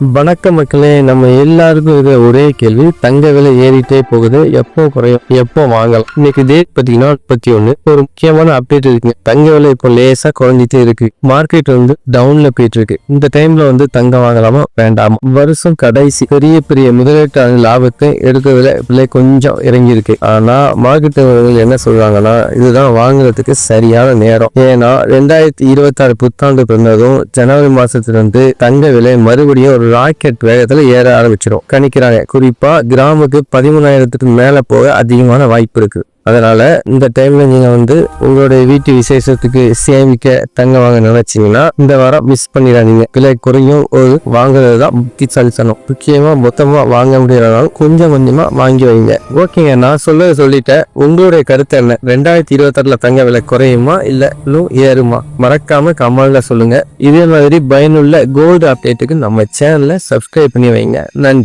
வணக்க மக்களே நம்ம எல்லாருக்கும் இருக்கிற ஒரே கேள்வி. தங்க விலை ஏறிட்டே போகுது. எப்போ குறையும்? எப்போ வாங்கலாம்? இன்னைக்கு டேட் பார்த்தீங்கன்னா முப்பத்தி ஒன்று ஒரு முக்கியமான அப்டேட் இருக்குங்க. தங்க விலை இப்போ லேசா குறைஞ்சிட்டே இருக்கு. மார்க்கெட் வந்து டவுன்ல போயிட்டு இருக்கு. இந்த டைம்ல வந்து தங்கம் வாங்கலாமா? வேண்டாமா? வருஷம் கடைசி பெரிய பெரிய முதலீட்டான லாபத்தை எடுக்கிறதுல விலை கொஞ்சம் இறங்கி இருக்கு ஆனா மார்க்கெட் என்ன சொல்றாங்கன்னா இதுதான் வாங்குறதுக்கு சரியான நேரம். ஏன்னா ரெண்டாயிரத்தி இருபத்தி ஆறு புத்தாண்டு பிறந்ததும் ஜனவரி மாசத்துல இருந்து தங்க விலை மறுபடியும் ஒரு ராக்கெட் வேகத்துல ஏற ஆரம்பிச்சிடும் கணிக்கிறாங்க. குறிப்பா கிராமுக்கு பதிமூணாயிரத்துக்கு மேல போக அதிகமான வாய்ப்பு இருக்கு. அதனால் இந்த டைமில் நீங்கள் வந்து உங்களுடைய வீட்டு விசேஷத்துக்கு சேமிக்க தங்க வாங்க நினைச்சிங்கன்னா இந்த வாரம் மிஸ் பண்ணிடாதீங்க. விலை குறையும் ஒரு வாங்குறது தான் புத்திசாலித்தனம் முக்கியமாக மொத்தமாக வாங்க முடியறதுனால கொஞ்சம் கொஞ்சமாக வாங்கி வைங்க. ஓகேங்க நான் சொல்லதை சொல்லிட்டேன். உங்களுடைய கருத்து என்ன? ரெண்டாயிரத்தி இருபத்தாறில் தங்க விலை குறையுமா இல்லை இன்னும் ஏறுமா? மறக்காம கமெண்ட்ல சொல்லுங்க. இதே மாதிரி பயனுள்ள கோல்டு அப்டேட்டுக்கு நம்ம சேனலை சப்ஸ்கிரைப் பண்ணி வைங்க. நன்றி.